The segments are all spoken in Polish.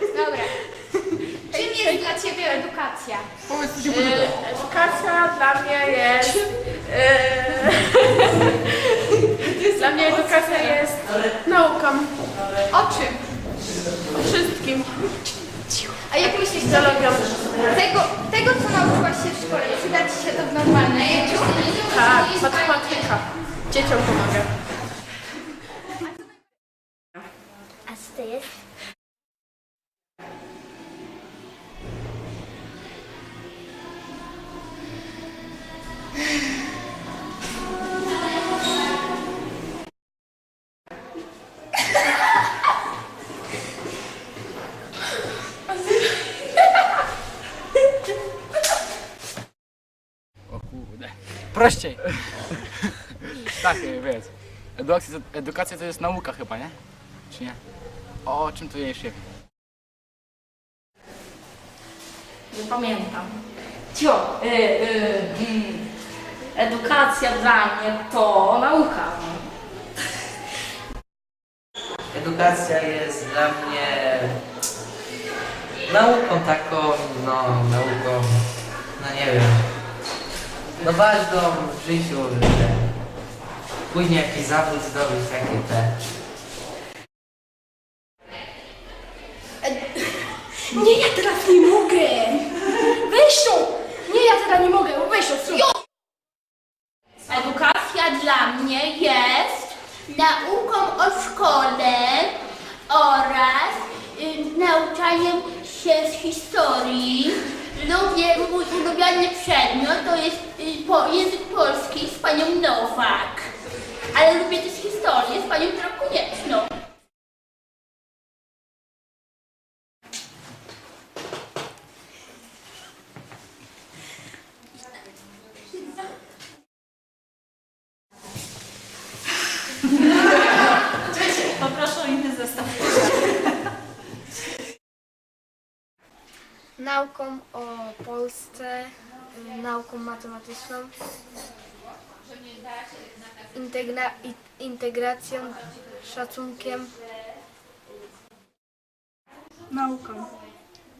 Dobra. Czym jest dla Ciebie edukacja? Powiedz E, Edukacja dla mnie jest. e, dla mnie edukacja jest nauką O czym? o wszystkim. A jak myślisz, co tego, tego, co nauczyłaś się w szkole, przyda Ci się to w normalnej życiu? Tak, matematyka. Dzieciom pomaga. A co to jest? Prościej. tak, e, wiesz. Edukacja, to- edukacja to jest nauka chyba, nie? Czy nie? O czym to jest? Nie pamiętam. Cio, y, y, mm, edukacja dla mnie to nauka. Edukacja jest dla mnie nauką taką, no nauką, no nie wiem, no ważną w życiu, że później jakiś zawód zdobyć, takie te. Nie, ja teraz nie mogę! Weź to! Nie, ja teraz nie mogę, weź to, co? Edukacja dla mnie jest nauką o szkole oraz y, nauczaniem się z historii. Lubię, mój ulubiony przedmiot to jest y, po, język polski z panią Nowak. Ale lubię też historię z panią Drokunieczną. Nauką o Polsce, nauką matematyczną, integra, integracją, szacunkiem, Nauką.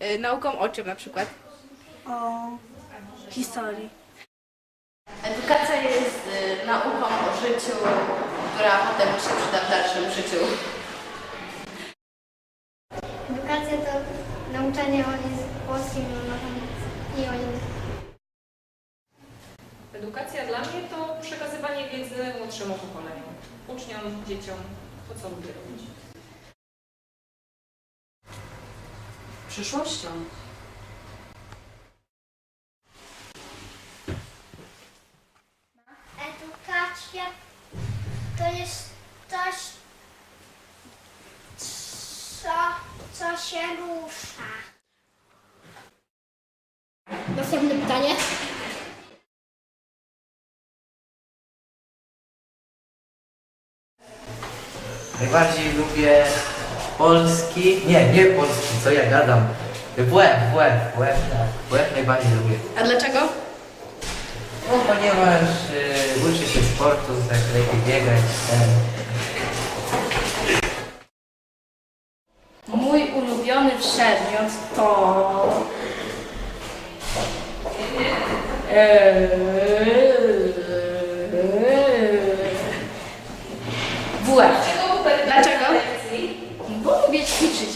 Y, nauką o czym na przykład? O historii. Edukacja jest y, nauką o życiu, która potem się przyda w dalszym życiu. Edukacja to nauczanie o polskim i o innych. Edukacja dla mnie to przekazywanie wiedzy młodszemu pokoleniu, uczniom, dzieciom, to co lubię robić. Przyszłością. Edukacja to jest coś, co, co się rusza. Następne pytanie. Najbardziej lubię polski, nie, nie polski, co ja gadam, WF, WF, WF, WF najbardziej lubię. A dlaczego? No ponieważ y, uczy się sportu, tak lepiej biegać, ten. Mój ulubiony przedmiot to... WF. Dlaczego? Bo lubię ćwiczyć.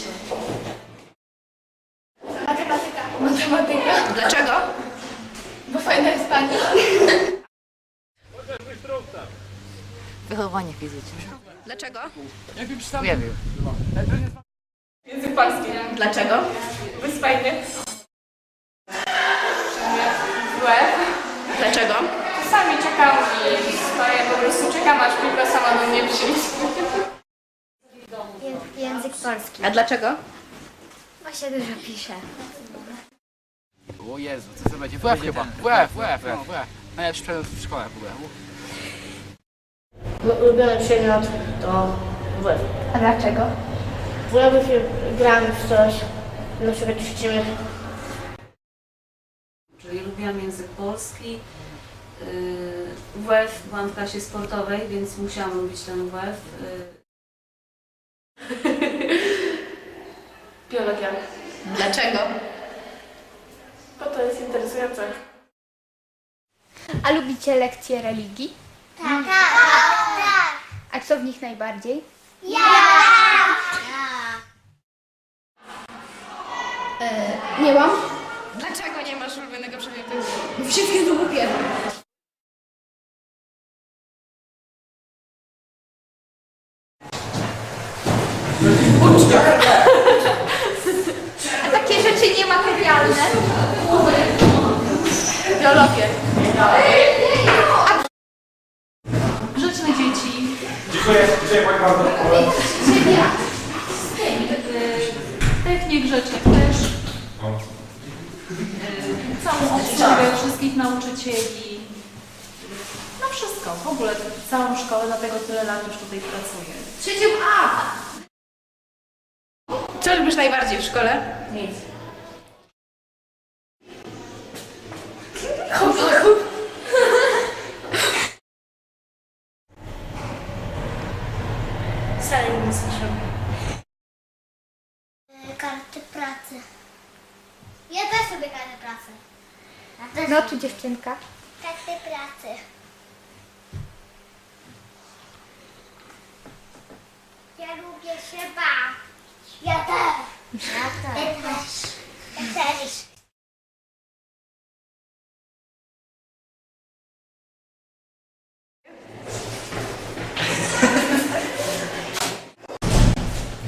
Matematyka. Matematyka. Dlaczego? Bo fajna jest Pani. Wychowanie fizyczne. Dlaczego? Nie wiem. Język polski. Dlaczego? Bo jest fajny. Dlaczego? Czasami czekam i stoję, po prostu czekam aż piłka sama do mnie przyjdzie. Język polski. A dlaczego? Bo się dużo pisze. O Jezu, co to będzie? WF chyba. WF, no WF. Najlepszy przedmiot w szkole w ogóle. Ulubiony przedmiot to WF. A dlaczego? WF gramy w coś, na przykład ćwiczymy Czyli lubiłam język polski. Y, WF byłam w klasie sportowej, więc musiałam lubić ten WF. Biologia. Y, Dlaczego? Bo to jest interesujące. A lubicie lekcje religii? Tak, tak, tak. A co w nich najbardziej? Ja! ja. E, nie mam. Dlaczego nie masz ulubionego przedmiotu? Wszystkie to głupie. A takie rzeczy niematerialne? Biologię. Grzeczne dzieci. Dziękuję, dziękuję Pani bardzo. Tych niegrzecznych nauczycieli. No wszystko, w ogóle całą szkołę, dlatego tyle lat już tutaj pracuję. Trzecią A. Co lubisz najbardziej w szkole? Nic. Wcale nie słyszę. Karty pracy. Ja też lubię karty pracy. Ja też No tu dziewczynka. karty pracy. Ja lubię się bawić. Ja też. Ja też. Ja też.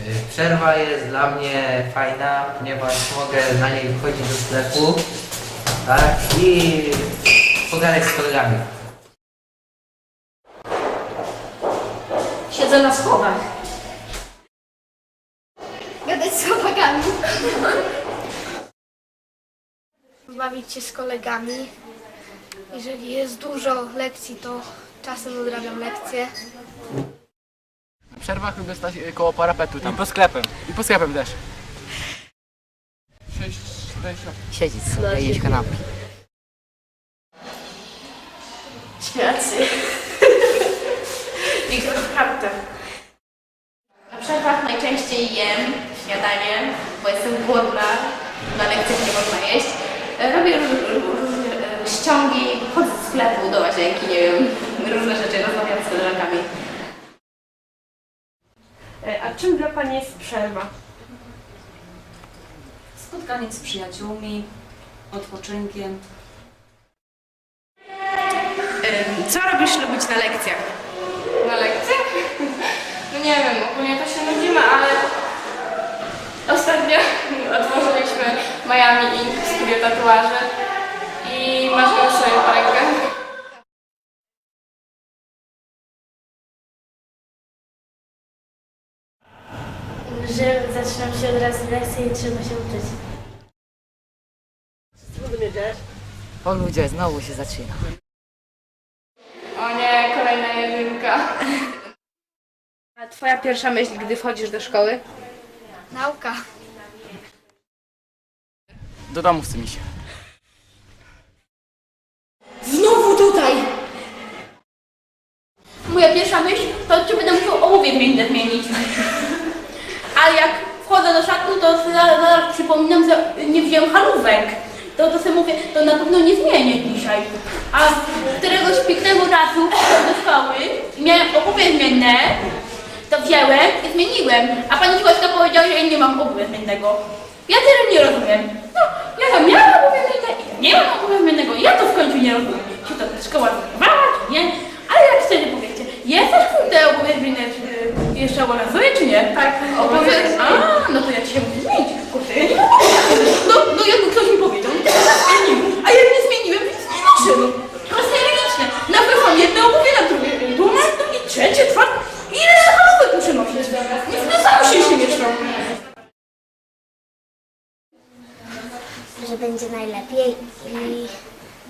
Y, Przerwa jest dla mnie fajna, ponieważ mogę na niej wchodzić do sklepu, tak, i pogadać z kolegami. Siedzę na schodach. Gadać z chłopakami. Bawić się z kolegami. Jeżeli jest dużo lekcji, to czasem odrabiam lekcje. Na przerwach lubię stać y, koło parapetu tam. I po sklepem. I po sklepem też. 6, 4, Siedzieć sobie, jeść kanapki. Grać w kartę. Na przerwach najczęściej jem śniadanie, bo jestem głodna. Na lekcjach nie można jeść. Robię róż- róż- różne e, ściągi, chodzę z sklepu do łazienki, nie wiem, różne rzeczy, rozmawiam z koleżankami. E, A czym dla Pani jest przerwa? Spotkanie z przyjaciółmi, odpoczynkiem. Co robisz lubić na lekcjach? Na lekcjach? No nie wiem, ogólnie to się nudzimy, ale ostatnio otworzyliśmy Miami Ink studio tatuaży i marzymy sobie po rękę. Że zaczynam się od razu lekcje i trzeba się uczyć. O ludzie, znowu się zaczyna. O nie, kolejna jedynka. A twoja pierwsza myśl, gdy wchodzisz do szkoły? Nauka. Do domu chce mi się. Znowu tutaj! Moja pierwsza myśl to, czy będę musiał obuwie zmienić. Ale jak wchodzę do szatni, to zaraz, zaraz przypominam, że nie wziąłem halówek. To, to sobie mówię, to na pewno nie zmienię dzisiaj. A któregoś pięknego razu do szkoły i miałem obuwie zmienne, to wziąłem i zmieniłem. A pani Śłośka powiedziała, że ja nie mam obuwia zmiennego. Ja teraz nie rozumiem. No, ja tam miałam obuwie zmienne i ja nie mam obuwia zmiennego. Ja to w końcu nie rozumiem. Czy to szkoła zachowała, czy nie? Ale jak szczerze powiedzcie, jest też te obuwie zmienne y, jeszcze obowiązuje, czy nie? Tak, obowiązuje. A, no to ja dzisiaj muszę zmienić. Kurde, ja nie mam No, no jakby ktoś mi powiedział, no to ja zmieniłem. A ja nie zmieniłem, więc nie muszę. No. Proste i logiczne. Najpierw mam jedno obuwie, na drugie drugie, drugie, trzecie, czwarte. Ile halówek muszę nosić? Nie wpysają się się mieszczą. Że będzie najlepiej i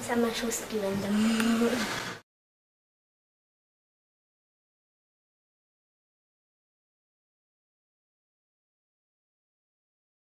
same szóstki będą.